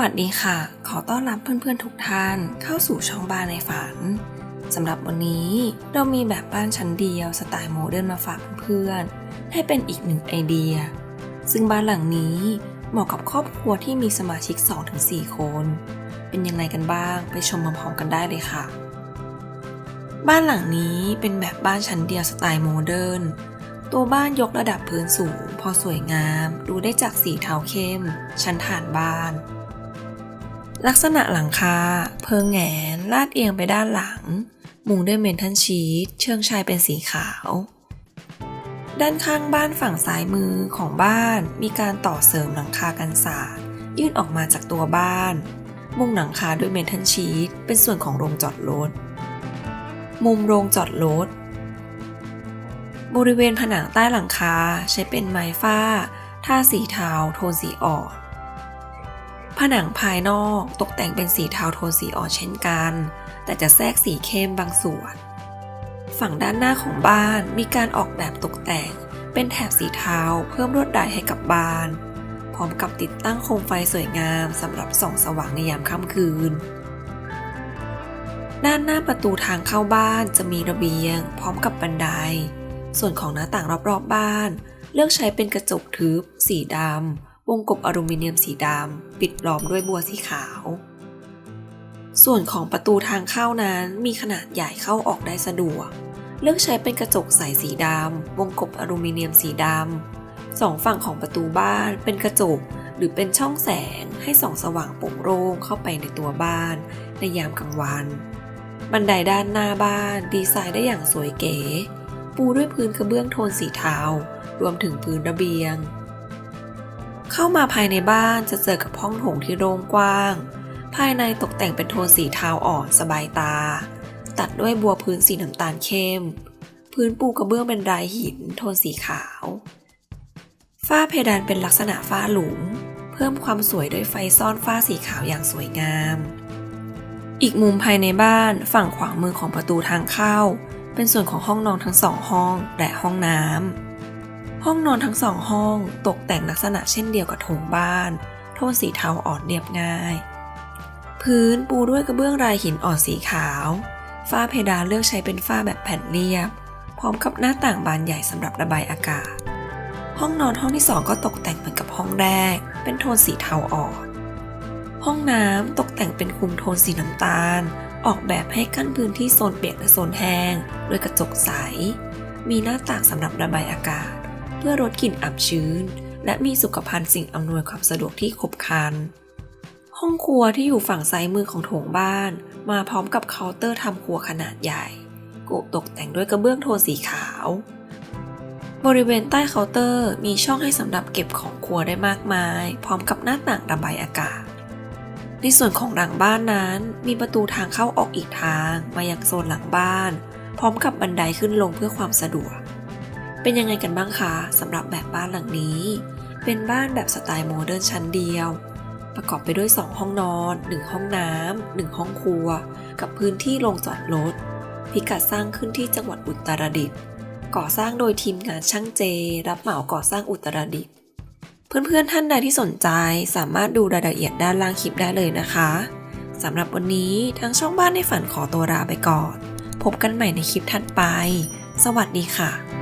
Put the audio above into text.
วัสดีค่ะ ขอต้อนรับเพื่อนๆทุกท่านเข้าสู่ช่องบ้านในฝันสำหรับวันนี้เรามีแบบบ้านชั้นเดียวสไตล์โมเดิร์นมาฝากเพื่อนๆให้เป็นอีกหนึ่งไอเดีย ซึ่งบ้านหลังนี้เหมาะกับครอบครัวที่มีสมาชิก 2-4 คน เป็นยังไงกันบ้างไปชมพร้อมๆกันได้เลยค่ะ บ้านหลังนี้เป็นแบบบ้านชั้นเดียวสไตล์โมเดิร์นตัวบ้านยกระดับพื้นสูง พอสวยงาม ดูได้จากสีเทาเข้ม ชั้นฐานบ้าน ลักษณะหลังคา เพิงแหงนลาดเอียงไปด้านหลัง มุงด้วยเมทัลชีตเชิงชายเป็นสีขาว ด้านข้างบ้านฝั่งซ้ายมือของบ้านมีการต่อเสริมหลังคากันศาสตร์ยื่นออกมาจากตัวบ้าน มุงหลังคาด้วยเมทัลชีตเป็นส่วนของโรงจอดรถ มุมโรงจอดรถ บริเวณผนังใต้หลังคาใช้เป็นไม้ฝ้าทาสีเทาโทนสีอ่อน ผนังภายนอกตกแต่งเป็นสีเทาโทนสีอ่อนเช่นกัน แต่จะแทรกสีเข้มบางส่วน ฝั่งด้านหน้าของบ้านมีการออกแบบตกแต่ง เป็นแถบสีเทาเพิ่มลวดลายให้กับบ้าน พร้อมกับติดตั้งโคมไฟสวยงามสำหรับส่องสว่างในยามค่ำคืน ด้านหน้าประตูทางเข้าบ้านจะมีระเบียง พร้อมกับบันได ส่วนของหน้าต่างรอบๆบ้าน เลือกใช้เป็นกระจกทึบ สีดำ วงกบอลูมิเนียมสีดำปิดล้อมด้วยบัวสีขาว ส่วนของประตูทางเข้านั้นมีขนาดใหญ่เข้าออกได้สะดวก เลือกใช้เป็นกระจกใสสีดำวงกบอลูมิเนียมสีดำสองฝั่งของประตูบ้านเป็นกระจกหรือเป็นช่องแสงให้ส่องสว่างโปร่งโล่งเข้าไปในตัวบ้านในยามกลางวัน บันไดด้านหน้าบ้านดีไซน์ได้อย่างสวยเก๋ ปูด้วยพื้นกระเบื้องโทนสีเทารวมถึงพื้นระเบียง เข้ามาภายในบ้านจะเจอกับห้องโถงที่โล่งกว้าง ภายในตกแต่งเป็นโทนสีเทาอ่อนสบายตา ตัดด้วยบัวพื้นสีน้ำตาลเข้ม พื้นปูกระเบื้องเป็นลายหิน โทนสีขาว ฝ้าเพดานเป็นลักษณะฝ้าหลุม เพิ่มความสวยด้วยไฟซ่อนฝ้าสีขาวอย่างสวยงาม อีกมุมภายในบ้านฝั่งขวามือของประตูทางเข้า เป็นส่วนของห้องนอนทั้งสองห้องและห้องน้ำ ห้องนอนทั้งสองห้องตกแต่งลักษณะเช่นเดียวกับโถงบ้าน โทนสีเทาอ่อนเรียบง่าย พื้นปูด้วยกระเบื้องลายหินอ่อนสีขาว ฝ้าเพดานเลือกใช้เป็นฝ้าแบบแผ่นเรียบ พร้อมกับหน้าต่างบานใหญ่สำหรับระบายอากาศ ห้องนอนห้องที่สองก็ตกแต่งเหมือนกับห้องแรก เป็นโทนสีเทาอ่อน ห้องน้ำตกแต่งเป็นคุมโทนสีน้ำตาล ออกแบบให้กั้นพื้นที่โซนเปียกและโซนแห้งด้วยกระจกใส มีหน้าต่างสำหรับระบายอากาศ เพื่อลดกลิ่นอับชื้น และมีสุขภัณฑ์สิ่งอำนวยความสะดวกที่ครบครัน ห้องครัวที่อยู่ฝั่งซ้ายมือของโถงบ้าน มาพร้อมกับเคาน์เตอร์ทำครัวขนาดใหญ่โกะตกแต่งด้วยกระเบื้องโทนสีขาว บริเวณใต้เคาน์เตอร์มีช่องให้สำหรับเก็บของครัวได้มากมาย พร้อมกับหน้าต่างระบายอากาศ ในส่วนของหลังบ้านนั้นมีประตูทางเข้าออกอีกทาง มายังโซนหลังบ้าน พร้อมกับบันไดขึ้นลงเพื่อความสะดวก เป็นยังไงกันบ้างคะสำหรับแบบบ้านหลังนี้ เป็นบ้านแบบสไตล์โมเดิร์นชั้นเดียว ประกอบไปด้วย 2 ห้องนอน 1 ห้องน้ำ1ห้องครัว กับพื้นที่โรงจอดรถพิกัดสร้างขึ้นที่จังหวัดอุตรดิตถ์ก่อสร้างโดยทีมงานช่างเจ รับเหมาก่อสร้างอุตรดิตถ์เพื่อนๆท่านใดที่สนใจสามารถดูรายละเอียดด้านล่างคลิปได้เลยนะคะสำหรับวันนี้ทั้งช่องบ้านในฝันขอตัวลาไปก่อน พบกันใหม่ในคลิปถัดไป สวัสดีค่ะ